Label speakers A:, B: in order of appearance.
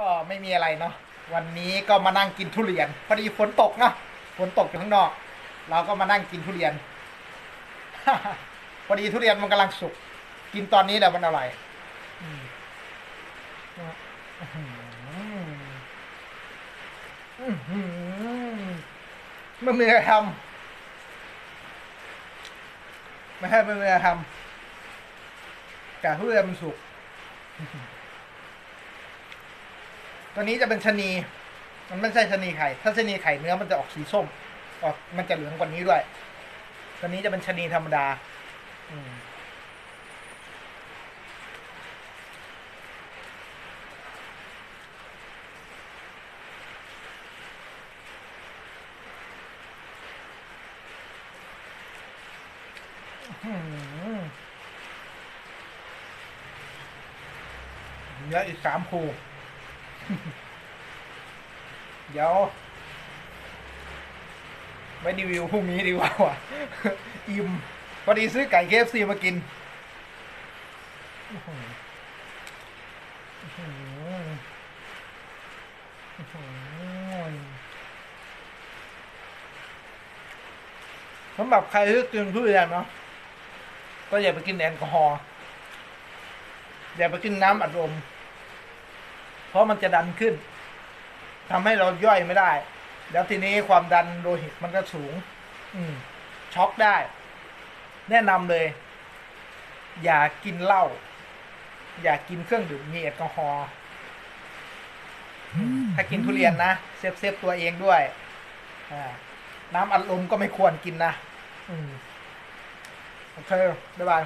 A: ก็ไม่มีอะไรเนาะวันนี้ก็มานั่งกินทุเรียน พอดีฝนตกเนาะฝนตกอยู่ข้างนอก เราก็มานั่งกินทุเรียน พอดีทุเรียนมันกำลังสุก กินตอนนี้แหละมันอร่อยไม่มีอะไรทำไม่ให้ไม่มีอะไรทำแต่ทุเรียนมันสุก ตัวนี้จะเป็นชนี มันไม่ใช่ชนีไข่ ถ้าชนีไข่เนื้อมันจะออกสีส้ม ออกมันจะเหลืองกว่านี้ด้วย ตัวนี้จะเป็นชนีธรรมดา อืมอื้อหือเหลืออีกสามคู เดี๋ยวไปรีวิวพรุ่งนี้ดีกว่าว่ะอิ่มพอดีซื้อไก่เคฟซีมากินสำหรับใครที่กินทุเรียนเนาะก็อย่าไปกินแอลกอฮอล์อย่าไปกินน้ำอัดลม เพราะมันจะดันขึ้นทำให้เราย่อยไม่ได้ แล้วทีนี้ความดันโลหิตมันก็สูง อืม ช็อกได้ แนะนำเลย อย่ากินเหล้าอย่ากินเครื่องดื่มมีแอลกอฮอล์ถ้ากินทุเรียนนะเซฟเซฟตัวเองด้วยอ่าน้ำอัดลมก็ไม่ควรกินนะ อืม โอเค บ๊ายบาย